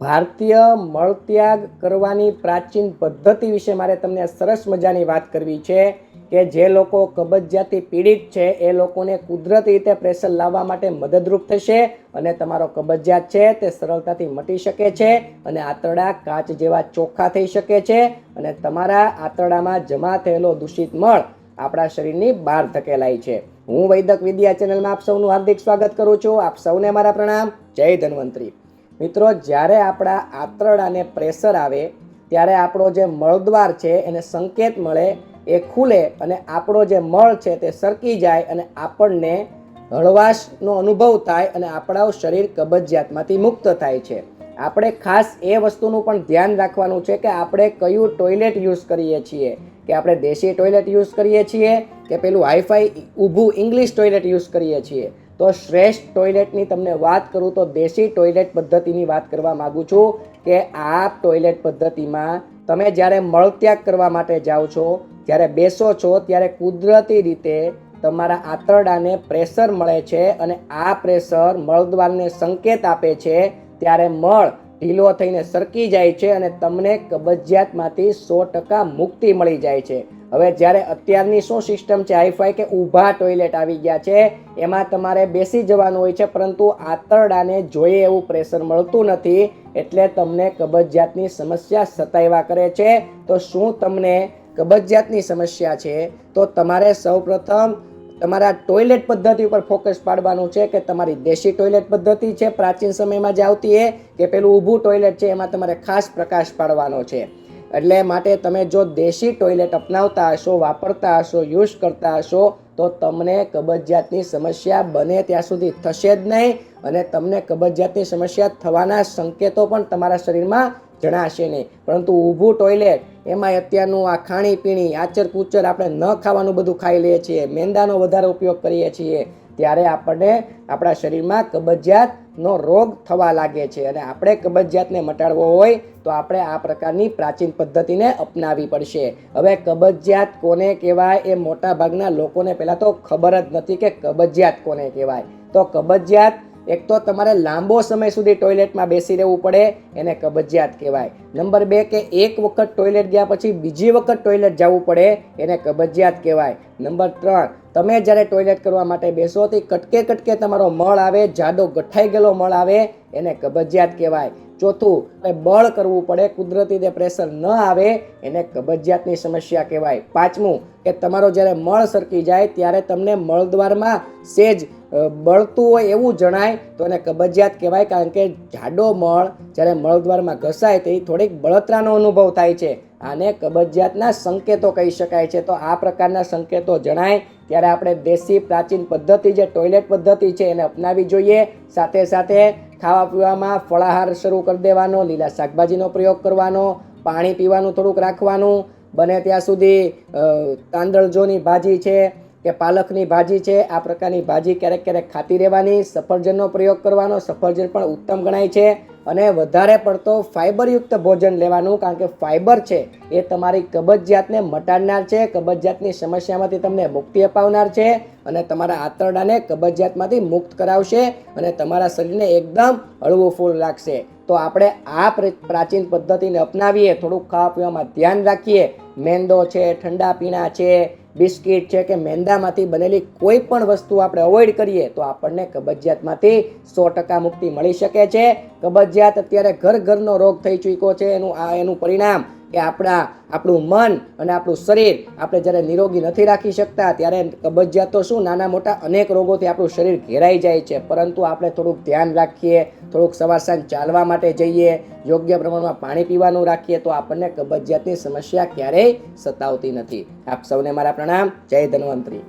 ભારતીય મળત્યાગ કરવાની પ્રાચીન પદ્ધતિ વિશે મારે તમને સરસ મજાની વાત કરવી છે કે જે લોકો કબજિયાતથી પીડિત છે, એ લોકોને કુદરતી રીતે પ્રેશર લાવવા માટે મદદરૂપ થશે અને તમારો કબજિયાત છે તે સરળતાથી મટી શકે છે અને આંતરડા કાચ જેવા ચોખ્ખા થઈ શકે છે અને તમારા આંતરડામાં જમા થયેલો દૂષિત મળ આપણા શરીરની બહાર ધકેલાય છે. હું વૈદક વિદ્યા ચેનલમાં આપ સૌનું હાર્દિક સ્વાગત કરું છું. આપ સૌને મારા પ્રણામ. જય ધન્વંતરી. મિત્રો, જ્યારે આપણા આંતરડાને પ્રેશર આવે, ત્યારે આપણો જે મળદ્વાર છે, એને સંકેત મળે, એ ખુલે અને આપણો જે મળ છે, તે સરકી જાય અને આપણને હળવાશનો અનુભવ થાય અને આપણા શરીર કબજિયાતમાંથી મુક્ત થાય છે. આપણે ખાસ એ વસ્તુનું પણ ધ્યાન રાખવાનું છે કે આપણે કયું ટોયલેટ યુઝ કરીએ છીએ. કે આપણે દેશી ટોયલેટ યુઝ કરીએ છીએ, કે પેલું હાઈફાઈ ઊભું ઇંગ્લિશ ટોયલેટ યુઝ કરીએ છીએ. તો શ્રેષ્ઠ ટોયલેટની તમને વાત કરું તો દેશી ટોયલેટ પદ્ધતિની વાત કરવા માગું છું કે આ ટોયલેટ પદ્ધતિમાં તમે જ્યારે મળત્યાગ કરવા માટે જાઓ છો, જ્યારે બેસો છો, ત્યારે કુદરતી રીતે તમારા આંતરડાને પ્રેશર મળે છે અને આ પ્રેશર મળદ્વારને સંકેત આપે છે, ત્યારે મળ ઢીલો થઈને સરકી જાય છે અને તમને કબજિયાતમાંથી સો ટકા મુક્તિ મળી જાય છે. હવે જ્યારે અત્યારની શું સિસ્ટમ છે? હાઈફાઈ કે ઊભા ટોયલેટ આવી ગયા છે, એમાં તમારે બેસી જવાનું હોય છે, પરંતુ આંતરડાને જોઈએ એવું પ્રેશર મળતું નથી, એટલે તમને કબજિયાતની સમસ્યા સતાવ્યા કરે છે. તો શું તમને કબજિયાતની સમસ્યા છે? તો તમારે સૌપ્રથમ તમારા ટોયલેટ પદ્ધતિ ઉપર ફોકસ પાડવાનું છે કે તમારી દેશી ટોયલેટ પદ્ધતિ છે, પ્રાચીન સમયમાં જે આવતી એ કે પેલું ઊભું ટોયલેટ છે, એમાં તમારે ખાસ પ્રકાશ પાડવાનો છે. એટલે માટે તમે જો દેશી ટોયલેટ અપનાવતા હશો, વાપરતા હશો યુઝ કરતા હશો, તો તમને કબજિયાતની સમસ્યા બને ત્યાં સુધી થશે જ નહીં અને તમને કબજિયાતની સમસ્યા થવાના સંકેતો પણ તમારા શરીરમાં જણાશે નહીં. પરંતુ ઊભું ટોયલેટ એમાં અત્યારનું આ ખાણીપીણી આચર કૂચર આપણે ન ખાવાનું બધું ખાઈ લઈએ છીએ. મેંદાનો વધારે ઉપયોગ કરીએ છીએ. ત્યારે આપણને આપણા શરીરમાં કબજિયાતનો રોગ થવા લાગે છે. અને આપણે કબજિયાતને મટાડવો હોય તો આપણે આ પ્રકારની પ્રાચીન પદ્ધતિને અપનાવી પડશે. હવે કબજિયાત કોને કહેવાય? એ મોટા ભાગના લોકોને પહેલાં તો ખબર જ નથી કે કબજિયાત કોને કહેવાય. તો કબજિયાત એક તો તમારે લાંબો સમય સુધી ટોયલેટમાં બેસી રહેવું પડે, એને કબજિયાત કહેવાય. નંબર બે કે એક વખત ટોયલેટ ગયા પછી બીજી વખત ટોયલેટ જવું પડે, એને કબજિયાત કહેવાય. નંબર ત્રણ, તમે જ્યારે ટોયલેટ કરવા માટે બેસો તો કટકે કટકે તમારો મળ આવે, જાડો ગઠાઈ ગયેલો મળ આવે એને કબજિયાત કહેવાય. ચોથું બળ કરવું પડે, કુદરતી રીતે પ્રેશર ન આવે, એને કબજિયાતની સમસ્યા કહેવાય. પાંચમું, કે તમારો જ્યારે મળ સરકી જાય, ત્યારે તમને મળદ્વારમાં સેજ બળતું હોય એવું જણાય, તો એને કબજિયાત કહેવાય, કારણ કે જાડો મળ જ્યારે મળદ્વારમાં ઘસાય, તે થોડીક બળતરાનો અનુભવ થાય છે. આને કબજિયાતના સંકેતો કહી શકાય છે. તો આ પ્રકારના સંકેતો જણાય. ત્યારે આપણે દેશી પ્રાચીન પદ્ધતિ જે ટોયલેટ પદ્ધતિ છે એને અપનાવી જોઈએ. સાથે સાથે ખાવા પીવામાં ફળાહાર શરૂ કરી દેવાનો, લીલા શાકભાજીનો પ્રયોગ કરવાનો, પાણી પીવાનું થોડુંક રાખવાનું. બને ત્યાં સુધી તાંદળજોની ભાજી છે કે પાલકની ભાજી છે, આ પ્રકારની ભાજી ક્યારેક ક્યારેક ખાતી રહેવાની, સફરજનનો પ્રયોગ કરવાનો, સફરજન પણ ઉત્તમ ગણાય છે અને વધારે પડતો ફાઇબરયુક્ત ભોજન લેવાનું, કારણ કે ફાઇબર છે એ તમારી કબજિયાતને મટાડનાર છે, કબજિયાતની સમસ્યામાંથી તમને મુક્તિ અપાવનાર છે અને તમારા આંતરડાને કબજિયાતમાંથી મુક્ત કરાવશે અને તમારા શરીરને એકદમ હળવું ફૂલ રાખશે તો આપણે આ પ્રાચીન પદ્ધતિને અપનાવીએ, થોડુંક ખાવા પીવામાં ધ્યાન રાખીએ. મેંદો છે, ઠંડા પીણા છે, બિસ્કિટ છે કે મેંદામાંથી બનેલી કોઈ પણ વસ્તુ આપણે અવોઇડ કરીએ, તો આપણને કબજિયાતમાંથી સો ટકા મુક્તિ મળી શકે છે. કબજિયાત અત્યારે ઘર ઘરનો રોગ થઈ ચૂક્યો છે, એનું આ, એનું પરિણામ કે આપણા, આપણું મન અને આપણું શરીર આપણે જ્યારે નિરોગી નથી રાખી શકતા, ત્યારે કબજિયાત શું, નાના મોટા અનેક રોગોથી આપણું શરીર ઘેરાઈ જાય છે. પરંતુ આપણે થોડુંક ધ્યાન રાખીએ, થોડુંક સવાર સાંજ ચાલવા માટે જઈએ, યોગ્ય પ્રમાણમાં પાણી પીવાનું રાખીએ, તો આપણને કબજિયાતની સમસ્યા ક્યારેય સતાવતી નથી. આપ સૌને મારા પ્રણામ. જય ધન્વંતરી.